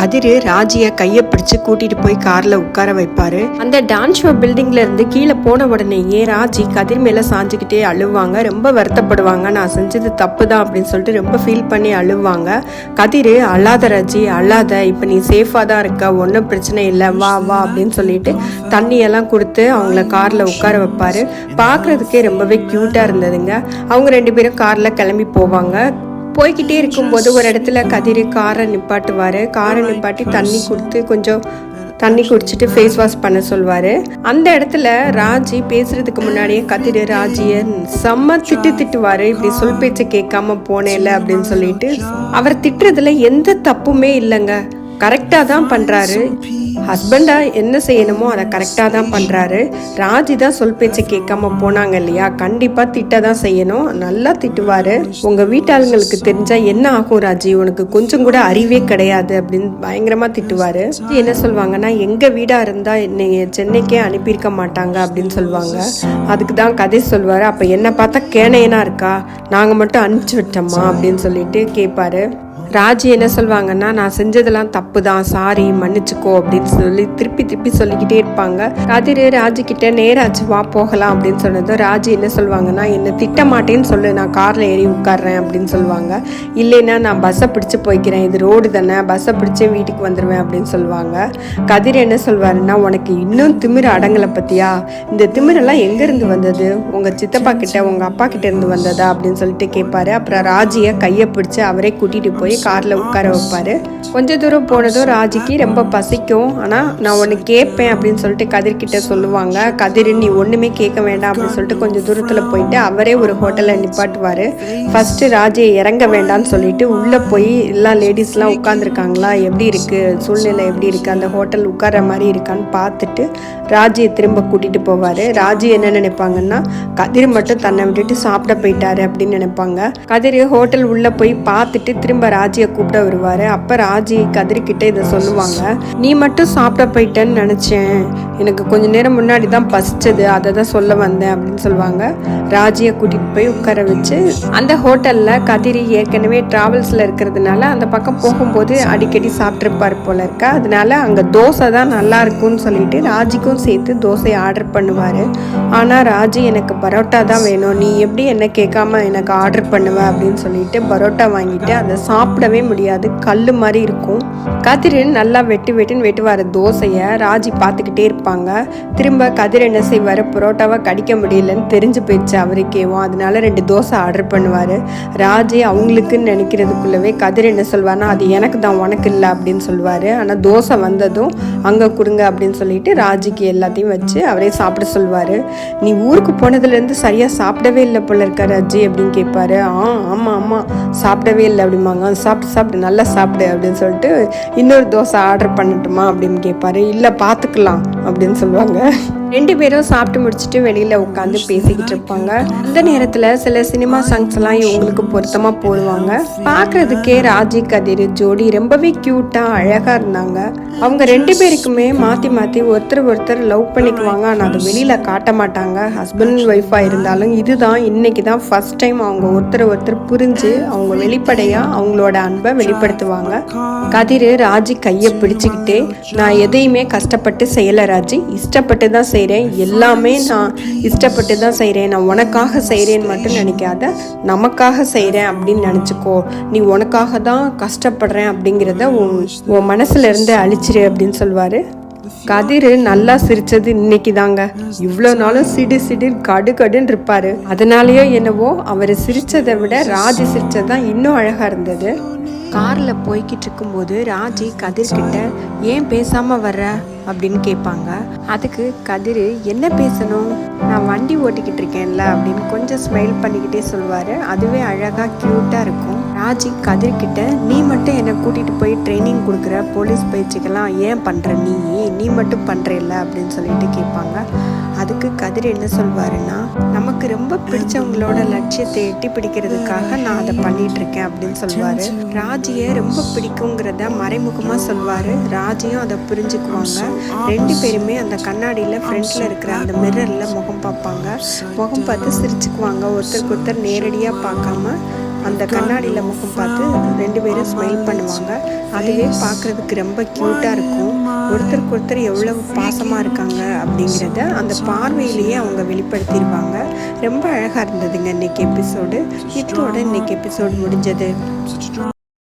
கதிர் ராஜிய கையை பிடிச்சு கூட்டிட்டு போய் கார்ல உட்கார வைப்பாரு. அந்த டான்ஸ் ஷோ பில்டிங்ல இருந்து கீழே போன உடனேயே ராஜி கதிர் மேல சாஞ்சுக்கிட்டே அழுவாங்க. ரொம்ப வருத்தப்படுவாங்க. நான் செஞ்சது தப்பு தான் அப்படின்னு சொல்லிட்டு ரொம்ப ஃபீல் பண்ணி அழுவாங்க. கதிர் அழாத ராஜி அழாத இப்போ நீ சேஃபாக தான் இருக்க. ஒன்றும் பிரச்சனை இல்லை. வா வா அப்படின்னு சொல்லிட்டு தண்ணியெல்லாம் கொடுத்து அவங்கள காரில் உட்கார வைப்பாரு. பார்க்குறதுக்கே ரொம்பவே க்யூட்டாக இருந்ததுங்க. அவங்க ரெண்டு பேரும் காரில் கிளம்பி போவாங்க. போய்கிட்டே இருக்கும்போது ஒரு இடத்துல கதிர் காரை நிப்பாட்டுவார். காரை நிப்பாட்டி தண்ணி கொடுத்து கொஞ்சம் தண்ணி குடிச்சிட்டு ஃபேஸ் வாஷ் பண்ண சொல்வார். அந்த இடத்துல ராஜி பேசுறதுக்கு முன்னாடியே கதிர் ராஜியை செம்ம திட்டு திட்டுவார். இப்படி சொல் பேச்சை கேட்காம போனேல அப்படின்னு சொல்லிட்டு. அவர் திட்டுறதுல எந்த தப்புமே இல்லைங்க. கரெக்டாக தான் பண்ணுறாரு ஹஸ்பண்டா என்ன செய்யணுமோ அதை கரெக்டாக தான் பண்ணுறாரு ராஜி தான் சொல் பேச்சு கேட்காம போனாங்க இல்லையா? கண்டிப்பாக திட்ட தான் செய்யணும். நல்லா திட்டுவார். உங்கள் வீட்டாளுங்களுக்கு தெரிஞ்சால் என்ன ஆகும் ராஜி? உனக்கு கொஞ்சம் கூட அறிவே கிடையாது அப்படின்னு பயங்கரமாக திட்டுவார். என்ன சொல்லுவாங்கன்னா எங்கள் வீடாக இருந்தால் என்னை சென்னைக்கே அனுப்பியிருக்க மாட்டாங்க அப்படின்னு சொல்லுவாங்க. அதுக்கு தான் கதை சொல்வார் அப்போ என்னை பார்த்தா கேனையனா இருக்கா? நாங்கள் மட்டும் அனுப்பிச்சி விட்டோமா? அப்படின்னு சொல்லிட்டு கேட்பாரு. ராஜி என்ன சொல்லுவாங்கன்னா நான் செஞ்சதெல்லாம் தப்பு தான் சாரி மன்னிச்சுக்கோ அப்படின்னு சொல்லி திருப்பி திருப்பி சொல்லிக்கிட்டே இருப்பாங்க. கதிர் ராஜு கிட்ட நேராச்சு வா போகலாம் அப்படின்னு சொன்னதும் ராஜி என்ன சொல்லுவாங்கன்னா என்ன திட்ட மாட்டேன்னு சொல்லு நான் கார்ல ஏறி உட்கார்றேன் அப்படின்னு சொல்லுவாங்க இல்லைன்னா நான் பஸ்ஸை பிடிச்சு போய்க்கிறேன் இது ரோடு தானே பஸ்ஸை பிடிச்சே வீட்டுக்கு வந்துடுவேன் அப்படின்னு சொல்லுவாங்க கதிர் என்ன சொல்வாருன்னா உனக்கு இன்னும் திமிர் அடங்கலை பத்தியா? இந்த திமிரெல்லாம் எங்கேருந்து வந்தது? உங்கள் சித்தப்பா கிட்ட உங்கள் அப்பா கிட்ட இருந்து வந்ததா? அப்படின்னு சொல்லிட்டு கேட்பாரு அப்புறம் ராஜியை கையை பிடிச்சு அவரே கூட்டிகிட்டு போய் காரில் உட்கார வைப்பார். கொஞ்ச தூரம் போனதும் ராஜிக்கு ரொம்ப பசிக்கும். ஆனால் நான் ஒன்று கேட்பேன் அப்படின்னு சொல்லிட்டு கதிர்கிட்ட சொல்லுவாங்க. கதிர் நீ ஒன்றுமே கேட்க வேண்டாம் அப்படின்னு சொல்லிட்டு கொஞ்சம் தூரத்தில் போயிட்டு அவரே ஒரு ஹோட்டலில் நிப்பாட்டுவார். ஃபஸ்ட்டு ராஜியை இறங்க வேண்டாம்னு சொல்லிட்டு உள்ளே போய் எல்லா லேடிஸ்லாம் உட்காந்துருக்காங்களா எப்படி இருக்குது சூழ்நிலை எப்படி இருக்குது அந்த ஹோட்டல் உட்கார மாதிரி இருக்கான்னு பார்த்துட்டு ராஜியை திரும்ப கூட்டிகிட்டு போவார். ராஜி என்ன நினைப்பாங்கன்னா கதிர் மட்டும் தன்னை விட்டுட்டு சாப்பிட போயிட்டாரு அப்படின்னு நினைப்பாங்க. கதிர் ஹோட்டல் உள்ளே போய் பார்த்துட்டு திரும்ப ராஜியை கூப்பிட வருவார். அப்போ ராஜி கதிர்கிட்ட இதை சொல்லுவாங்க. நீ மட்டும் சாப்பிட போயிட்டேன்னு நினச்சேன். எனக்கு கொஞ்ச நேரம் முன்னாடி தான் பசிச்சது. அதை தான் சொல்ல வந்தேன் அப்படின்னு சொல்லுவாங்க. ராஜியை கூட்டிகிட்டு போய் உட்கார வச்சு அந்த ஹோட்டலில் கதிரி ஏற்கனவே ட்ராவல்ஸில் இருக்கிறதுனால அந்த பக்கம் போகும்போது அடிக்கடி சாப்பிட்ருப்பார் போல இருக்க. அதனால அங்கே தோசை தான் நல்லா இருக்கும்னு சொல்லிட்டு ராஜிக்கும் சேர்த்து தோசை ஆர்டர் பண்ணுவார். ஆனால் ராஜி எனக்கு பரோட்டா தான் வேணும். நீ எப்படி என்ன கேட்காம எனக்கு ஆர்டர் பண்ணுவ? அப்படின்னு சொல்லிட்டு பரோட்டா வாங்கிட்டு அதை சாப்பிடவே முடியாது. கல் மாதிரி இருக்கும். கதிர் நல்லா வெட்டு வெட்டுன்னு வெட்டுவார் தோசையை. ராஜி பார்த்துக்கிட்டே இருப்பாங்க. திரும்ப கதிர் என்ன செய்வார்? பரோட்டாவை கடிக்க முடியலன்னு தெரிஞ்சு போயிடுச்சு அவருக்கேவும் அதனால ரெண்டு தோசை ஆர்டர் பண்ணுவார். ராஜே அவங்களுக்குன்னு நினைக்கிறதுக்குள்ளவே கதிர் என்ன சொல்வார்னா அது எனக்கு தான் உனக்கு இல்லை அப்படின்னு சொல்லுவார் ஆனால் தோசை வந்ததும் அங்கே கொடுங்க அப்படின்னு சொல்லிட்டு ராஜிக்கு எல்லாத்தையும் வச்சு அவரே சாப்பிட சொல்வார். நீ ஊருக்கு போனதுலேருந்து சரியாக சாப்பிடவே இல்லை போல இருக்க ராஜி அப்படின்னு கேட்பாரு ஆ ஆமாம் ஆமாம் சாப்பிடவே இல்லை அப்படிம்பாங்க. சாப்பிட்டு சாப்பிட்டு நல்லா சாப்பிடு அப்படின்னு சொல்லிட்டு இன்னொரு தோசை ஆர்டர் பண்ணட்டுமா அப்படின்னு கேட்பாரு இல்லை பார்த்துக்கலாம் அப்படின்னு சொல்லுவாங்க. ரெண்டு பேரும் சாப்பிட்டு முடிச்சுட்டு வெளியில் உட்காந்து பேசிக்கிட்டு இருப்பாங்க. அந்த நேரத்தில் சில சினிமா சாங்ஸ் எல்லாம் இவங்களுக்கு பொருத்தமாக போடுவாங்க. பார்க்கறதுக்கே ராஜி கதிர் ஜோடி ரொம்பவே க்யூட்டாக அழகாக இருந்தாங்க. அவங்க ரெண்டு பேருக்குமே மாற்றி மாற்றி ஒருத்தர் ஒருத்தர் லவ் பண்ணிக்குவாங்க. ஆனால் அதை வெளியில் காட்ட மாட்டாங்க. ஹஸ்பண்ட் அண்ட் ஒய்ஃபாக இருந்தாலும் இதுதான் இன்னைக்கு தான் ஃபஸ்ட் டைம் அவங்க ஒருத்தர் ஒருத்தர் புரிஞ்சு அவங்க வெளிப்படையாக அவங்களோட அன்பை வெளிப்படுத்துவாங்க. கதிர் ராஜி கையை பிடிச்சிக்கிட்டே நான் எதையுமே கஷ்டப்பட்டு செய்யலை ராஜி. இஷ்டப்பட்டு தான் செய்கிறேன். எல்லாமே நான் இஷ்டப்பட்டு தான் செய்கிறேன். நான் உனக்காக செய்கிறேன்னு மட்டும் நினைக்காத. நமக்காக செய்கிறேன் அப்படின்னு நினச்சிக்கோ. நீ உனக்காக தான் கஷ்டப்படுறேன் அப்படிங்கிறத உன் உன் மனசுலேருந்து அழிச்சிரு அப்படின்னு சொல்வார். கதிர் நல்லா சிரிச்சது இன்னைக்கு தாங்க. இவ்வளோ நாளும் சிடு சிடு கடு கடுன்னு இருப்பாரு. அதனாலயோ என்னவோ அவர் சிரிச்சதை விட ராஜி சிரிச்சது தான் இன்னும் அழகாக இருந்தது. காரில் போய்கிட்டு இருக்கும்போது ராஜி கதிர்கிட்ட ஏன் பேசாமல் வர்ற? அப்படின்னு கேட்பாங்க அதுக்கு கதிர் என்ன பேசணும்? நான் வண்டி ஓட்டிக்கிட்டு இருக்கேன்ல அப்படின்னு கொஞ்சம் ஸ்மைல் பண்ணிக்கிட்டே சொல்வார் அதுவே அழகாக க்யூட்டாக இருக்கும். ராஜி கதிர்கிட்ட நீ மட்டும் என்னை கூட்டிகிட்டு போய் ட்ரைனிங் கொடுக்குற போலீஸ் பயிற்சிக்கெல்லாம் ஏன் பண்ணுற நீ? நீ மட்டும் பண்ணுறேல்ல அப்படின்னு சொல்லிட்டு கேட்பாங்க. அதுக்கு கதிர் என்ன சொல்வாருன்னா நமக்கு ரொம்ப பிடிச்சவங்களோட லட்சியத்தை எட்டி பிடிக்கிறதுக்காக நான் அதை பண்ணிட்டு இருக்கேன் அப்படின்னு சொல்வாரு. ராஜியை ரொம்ப பிடிக்குங்கிறத மறைமுகமா சொல்வாரு. ராஜியும் அதை புரிஞ்சுக்குவாங்க. ரெண்டு பேருமே அந்த கண்ணாடியில ஃப்ரண்ட்ல இருக்கிற அந்த மிரர்ல முகம் பார்ப்பாங்க. முகம் பார்த்து சிரிச்சுக்குவாங்க. ஒருத்தருக்கு ஒருத்தர் நேரடியா பார்க்காம அந்த கண்ணாடியில் முகம் பார்த்து ரெண்டு பேரும் ஸ்மைல் பண்ணுவாங்க. அதுவே பார்க்குறதுக்கு ரொம்ப க்யூட்டாக இருக்கும். ஒருத்தருக்கு ஒருத்தர் எவ்வளவு பாசமாக இருக்காங்க அப்படிங்கிறத அந்த பார்வையிலேயே அவங்க வெளிப்படுத்திடுவாங்க ரொம்ப அழகாக இருந்ததுங்க இன்னைக்கு எபிசோடு இதோட இன்னைக்கு எபிசோடு முடிஞ்சது.